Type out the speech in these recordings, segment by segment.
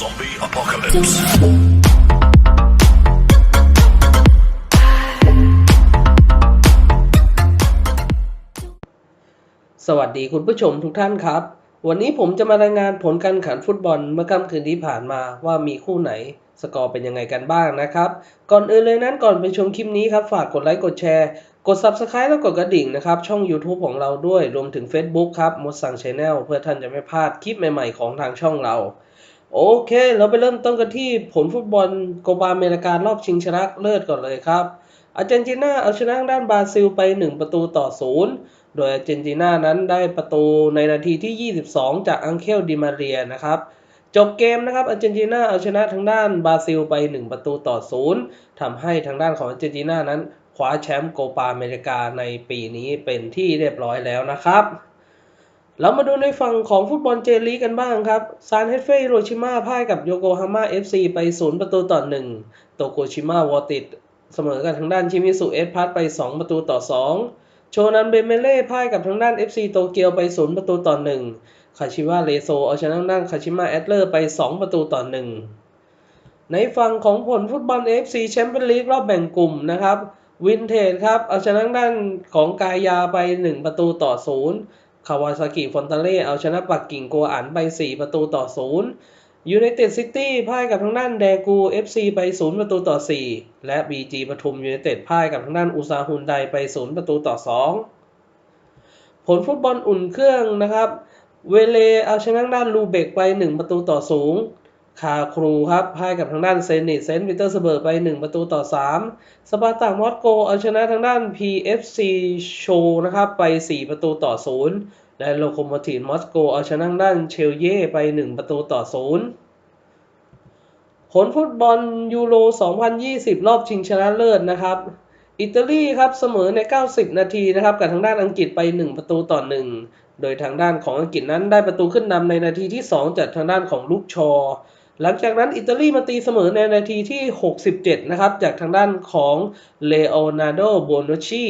Zombie apocalypse. สวัสดีคุณผู้ชมทุกท่านครับ วันนี้ผมจะมารายงานผลการแข่งขันฟุตบอลเมื่อค่ำคืนที่ผ่านมาว่ามีคู่ไหน สกอร์เป็นยังไงกันบ้างนะครับ ก่อนอื่นเลยนั้นก่อนไปชมคลิปนี้ครับฝากกดไลค์กดแชร์กด Subscribe แล้วกดกระดิ่งนะครับ ช่อง YouTube ของเราด้วยรวมถึง Facebook ครับมดสั่งชาแนลเพื่อท่านจะไม่พลาดคลิปใหม่ๆของทางช่องเรา โอเค เราไปเริ่มต้นกันที่ผลฟุตบอลโกบาเมริการอบชิงชนะเลิศก่อนเลยครับ อาร์เจนตินาเอาชนะด้านบราซิลไป 1 ประตูต่อ 0 โดยอาร์เจนตินานั้นได้ประตูในนาทีที่ 22 จากอังเคลดิมาเรียนะครับ จบเกมนะครับอาร์เจนตินาเอาชนะทางด้านบราซิลไป 1 ประตูต่อ 0 ทำให้ทางด้านของอาร์เจนตินานั้นคว้าแชมป์โกปาอเมริกาในปีนี้เป็นที่เรียบร้อยแล้วนะครับ เรามาดูในฝั่งของฟุตบอลเจลีกกันบ้างครับซานเฮเฟฮิโรชิมาพ่ายกับโยโกฮาม่า FC ไป 0 ประตูต่อ 1 โตโกชิมาวอติดเสมอกับทางด้านชิมิสุเอสพัทไป 2 ประตูต่อ 2 โชนันเบเมเล่พ่ายกับทางด้าน FC โตเกียวไป 0 ประตูต่อ 1 คาชิวาเลโซเอาชนะทางด้านคาชิมาแอตเลอร์ไป 2 ประตูต่อ 1 ในฝั่งของผลฟุตบอล FC แชมเปี้ยนลีกรอบแบ่งกลุ่มนะครับวินเทจครับเอาชนะทางด้านของกายาไป 1 ประตูต่อ 0 คาวาซากิฟอนตาเล่เอาชนะปักกิ่งโกอันไป 4 ประตูต่อ 0 ยูไนเต็ดซิตี้พ่ายกับทางด้านแดกู FC ไป 0 ประตูต่อ 4 และ BG ปทุมยูไนเต็ดพ่ายกับทางด้านอุซาฮุนไดไป 0 ประตูต่อ 2 ผลฟุตบอลอุ่นเครื่องนะครับ เวเลเอาชนะทางด้านลูเบกไป 1 ประตูต่อ 0 คาครูครับพ่ายกับทางด้านเซนิตเซนต์ปีเตอร์สเบิร์กไป 1 ประตูต่อ 3 สปาร์ตามอสโกเอาชนะทางด้าน PFC โชนะครับไป 4 ประตูต่อ 0 และโลโคโมทีฟมอสโกเอาชนะทางด้านเชลเย่ไป 1 ประตูต่อ 0 ผลฟุตบอลยูโร 2020 รอบชิงชนะเลิศนะครับ อิตาลีครับเสมอใน 90 นาทีนะครับกับทางด้านอังกฤษไป 1 ประตูต่อ 1 โดยทางด้านของอังกฤษนั้นได้ประตูขึ้นนำในนาทีที่ 2 จากทางด้านของลูกชอ หลังจากนั้นอิตาลีมาตีเสมอในนาทีที่ 67 นะครับ จากทางด้านของเลโอนาร์โดโบนชี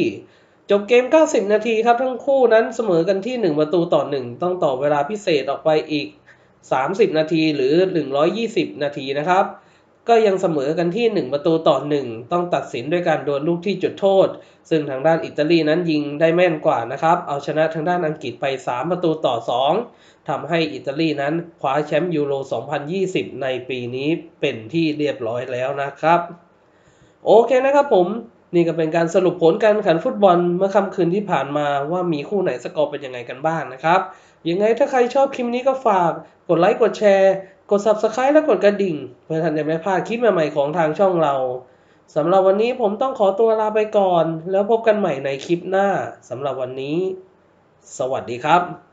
จบเกม 90 นาทีครับ ทั้งคู่นั้นเสมอกันที่ 1 ประตูต่อ 1 ต้องต่อเวลาพิเศษออกไปอีก 30 นาทีหรือ 120 นาทีนะครับ ก็ยังเสมอกันที่ 1 ประตูต่อ 1 ต้องตัดสินด้วยการโดวลลูกที่จุดโทษ ซึ่งทางด้านอิตาลีนั้นยิงได้แม่นกว่านะครับ เอาชนะทางด้านอังกฤษไป 3 ประตูต่อ 2ทำให้อิตาลีนั้นคว้าแชมป์ยูโร 2020 ในปีนี้เป็นที่เรียบร้อยแล้วนะครับ โอเคนะครับผม นี่ก็เป็นการสรุปผลการแข่งขันฟุตบอลเมื่อค่ำคืนที่ผ่านมาว่ามีคู่ไหนสกอร์เป็นยังไงกันบ้างนะครับยังไงถ้าใครชอบคลิปนี้ก็ฝากกดไลค์กดแชร์ ด Subscribe และกดกระดิ่ง เพื่อท่านจะไม่พลาดคลิปใหม่ๆของทางช่องเราสำหรับวันนี้ผมต้องขอตัวลาไปก่อน แล้วพบกันใหม่ในคลิปหน้าสำหรับวันนี้ สวัสดีครับ